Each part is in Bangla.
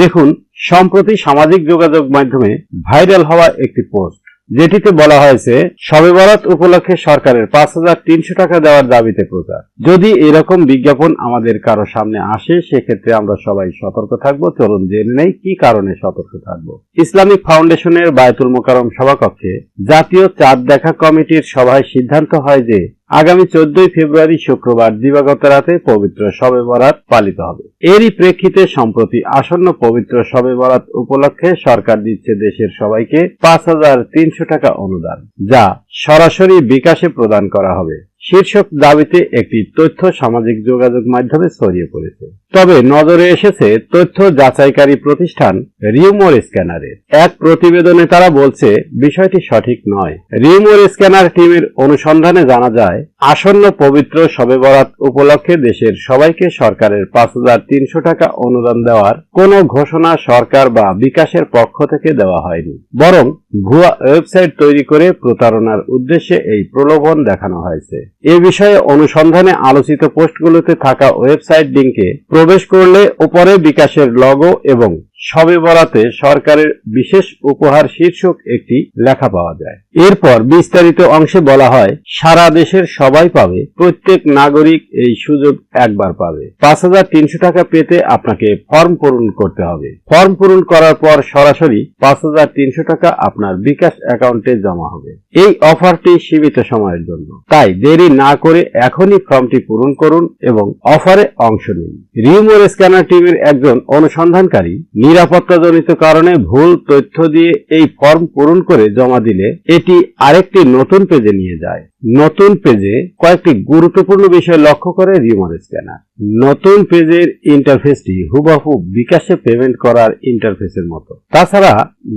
দেখুন, সম্প্রতি সামাজিক যোগাযোগ মাধ্যমে ভাইরাল হওয়া একটি পোস্ট, যেটিতে বলা হয়েছে, শবে বরাত উপলক্ষে সরকারের পাঁচ হাজার তিনশো টাকা দেওয়ার দাবিতে প্রচার। যদি এরকম বিজ্ঞাপন আমাদের কারও সামনে আসে, সেক্ষেত্রে আমরা সবাই সতর্ক থাকব। চলুন জেনে নেই কি কারণে সতর্ক থাকব। ইসলামিক ফাউন্ডেশনের বায়তুল মোকারম সভাকক্ষে জাতীয় চাঁদ দেখা কমিটির সভায় সিদ্ধান্ত হয় যে আগামী চোদ্দই ফেব্রুয়ারি শুক্রবার দিবাগত রাতে পবিত্র শবে বরাত পালিত হবে। এরই প্রেক্ষিতে সম্প্রতি আসন্ন পবিত্র শবে বরাত উপলক্ষে সরকার দিচ্ছে দেশের সবাইকে পাঁচ হাজার তিনশো টাকা অনুদান, যা সরাসরি বিকাশে প্রদান করা হবে। শীর্ষক দাবিতে একটি তথ্য সামাজিক যোগাযোগ মাধ্যমে ছড়িয়ে পড়েছে। তবে নজরে এসেছে, তথ্য যাচাইকারী প্রতিষ্ঠান রিউমোর স্ক্যানারের। এক প্রতিবেদনে তারা বলছে, বিষয়টি সঠিক নয়। রিউমোর স্ক্যানার টিমের অনুসন্ধানে জানা যায়, আসন্ন পবিত্র শবে বরাত উপলক্ষে দেশের সবাইকে সরকারের পাঁচ হাজার তিনশো টাকা অনুদান দেওয়ার কোনো ঘোষণা সরকার বা বিকাশের পক্ষ থেকে দেওয়া হয়নি। বরং ভুয়া ওয়েবসাইট তৈরি করে প্রতারণার উদ্দেশ্যে এই প্রলোভন দেখানো হয়েছে। এ বিষয়ে অনুসন্ধানে আলোচিত পোস্টগুলোতে থাকা ওয়েবসাইট লিঙ্কে প্রবেশ করলে উপরে বিকাশের লগো এবং সবে বরাতে সরকারের বিশেষ উপহার শীর্ষক একটি লেখা পাওয়া যায়। এরপর বিস্তারিত অংশে বলা হয়, সারা দেশের সবাই পাবে, প্রত্যেক নাগরিক এই সুযোগ একবার পাবে। পাঁচ হাজার তিনশো টাকা পেতে আপনাকে ফর্ম পূরণ করতে হবে। ফর্ম পূরণ করার পর সরাসরি পাঁচ হাজার তিনশো টাকা আপনার বিকাশ অ্যাকাউন্টে জমা হবে। এই অফারটি সীমিত সময়ের জন্য। তাই দেরি না করে এখনই ফর্মটি পূরণ করুন এবং অফারে অংশ নিন। রিউমোর স্ক্যানার টিমের একজন অনুসন্ধানকারী নিরাপত্তাজনিত কারণে ভুল তথ্য দিয়ে এই ফর্ম পূরণ করে জমা দিলে এটি আরেকটি নতুন পেজে নিয়ে যায়। নতুন পেজে কয়েকটি গুরুত্বপূর্ণ বিষয় লক্ষ্য করে রিউমোর স্ক্যানার। নতুন পেজের ইন্টারফেসটি হুবহু বিকাশে পেমেন্ট করার ইন্টারফেসের মতো। তাছাড়া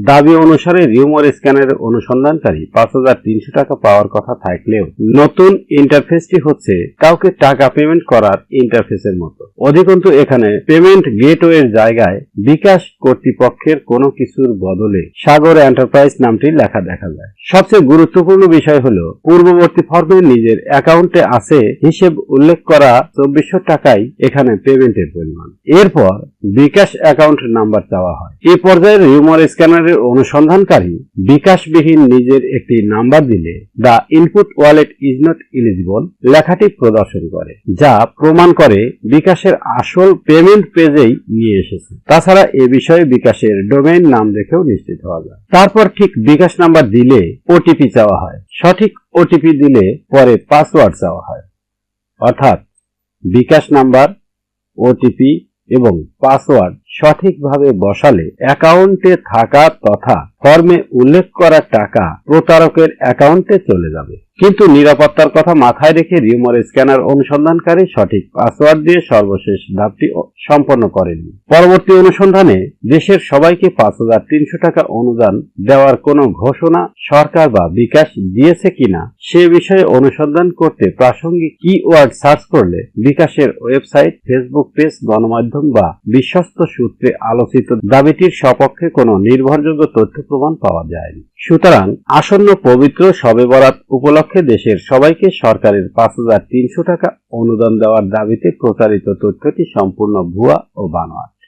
দাবি অনুসারে রিউমোর স্ক্যানের অনুসন্ধানকারী পাঁচ হাজার তিনশো টাকা পাওয়ার কথা থাকলেও নতুন ইন্টারফেসটি হচ্ছে কাউকে টাকা পেমেন্ট করার ইন্টারফেসের মতো। অধিকন্তু এখানে পেমেন্ট গেটওয়ের জায়গায় বিকাশ কর্তৃপক্ষের কোনো কিছুর বদলে সাগর এন্টারপ্রাইজ নামটি লেখা দেখা যায়। সবচেয়ে গুরুত্বপূর্ণ বিষয় হলো, পূর্ববর্তী ফর্মে নিজের অ্যাকাউন্টে আছে হিসেব উল্লেখ করা চব্বিশশো টাকাই এখানে পেমেন্টের পরিমাণ। এরপর বিকাশ অ্যাকাউন্ট নাম্বার চাওয়া হয়। এ পর্যায়ে রিউমার স্ক্যানারের অনুসন্ধানকারী বিকাশবিহীন নিজের একটি নাম্বার দিলে the input wallet is not eligible লেখাটি প্রদর্শন করে, যা প্রমাণ করে বিকাশের আসল পেমেন্ট পেজেই নিয়ে এসেছে। তাছাড়া এ বিষয়ে বিকাশের ডোমেইন নাম দেখেও নিশ্চিত হওয়া যায়। তারপর ঠিক বিকাশ নাম্বার দিলে ওটিপি চাওয়া হয়। সঠিক ওটিপি দিলে পরে পাসওয়ার্ড চাওয়া হয়। অর্থাৎ বিকাশ নাম্বার ওটিপি এবং পাসওয়ার্ড সঠিকভাবে বসালে অ্যাকাউন্টে থাকা তথা ফর্মে উল্লেখ করা টাকা প্রতারকের অ্যাকাউন্টে চলে যাবে। কিন্তু নিরাপত্তার কথা মাথায় রেখে রিউমার স্ক্যানার অনুসন্ধানকারী সঠিক পাসওয়ার্ড দিয়ে সর্বশেষ ধাপটি সম্পন্ন করেননি। পরবর্তী অনুসন্ধানে দেশের সবাইকে পাঁচ হাজার তিনশো টাকা অনুদান দেওয়ার কোনো ঘোষণা সরকার বা বিকাশ দিয়েছে কিনা সে বিষয়ে অনুসন্ধান করতে প্রাসঙ্গিক কিওয়ার্ড সার্চ করলে বিকাশের ওয়েবসাইট, ফেসবুক পেজ, গণমাধ্যম বা বিশ্বস্ত সূত্রে আলোচিত দাবিটির সপক্ষে কোনো নির্ভরযোগ্য তথ্য প্রমাণ পাওয়া যায়নি। সুতরাং আসন্ন পবিত্র সবে বরাত উপলক্ষে দেশের সবাইকে সরকারের পাঁচ হাজার তিনশো টাকা অনুদান দেওয়ার দাবিতে প্রচারিত তথ্যটি সম্পূর্ণ ভুয়া ও বানোয়াট।